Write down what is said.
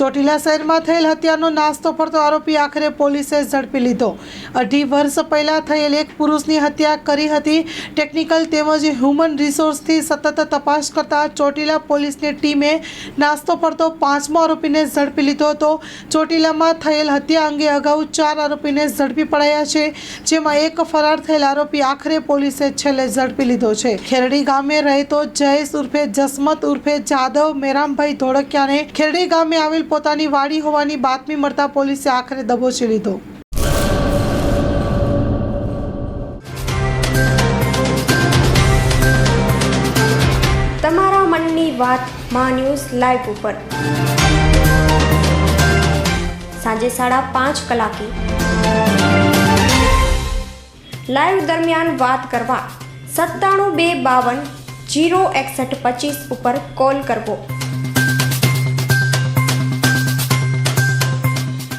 ચોટીલા શહેરમાં થયેલ હત્યાનો નાસ્તો ફરતો આરોપી આખરે પોલીસે ઝડપી લીધો. અઢી વર્ષ પહેલા થયેલ એક પુરુષની હત્યા કરી હતી. ટેકનિકલ તેમજ હ્યુમન રિસોર્સથી સતત તપાસ કરતા ચોટીલા પોલીસની ટીમે નાસ્તો ફરતો પાંચમો આરોપીને ઝડપી લીધો હતો. ચોટીલામાં થયેલ હત્યા અંગે અગાઉ ચાર આરોપીને ઝડપી પડાયા છે, જેમાં એક ફરાર થયેલ આરોપી આખરે પોલીસે છેલ્લે ઝડપી લીધો છે. ખેરડી ગામે રહેતો જયેશ ઉર્ફે જસમત ઉર્ફે જાદવ મેરામભાઈ ધોળકિયાને ખેરડી ગામે આવેલ પોતાની વાડી હોવાની બાતમી મળતા પોલીસે આખરે દબોચી લીધો. તમારા મનની વાતમાં ન્યૂઝ લાઈવ ઉપર. સાંજે સાડા પાંચ કલાકે. લાઈવ દરમિયાન વાત કરવા સત્તાણું બે બાવન જીરો એકસઠ પચીસ ઉપર કોલ કરવો.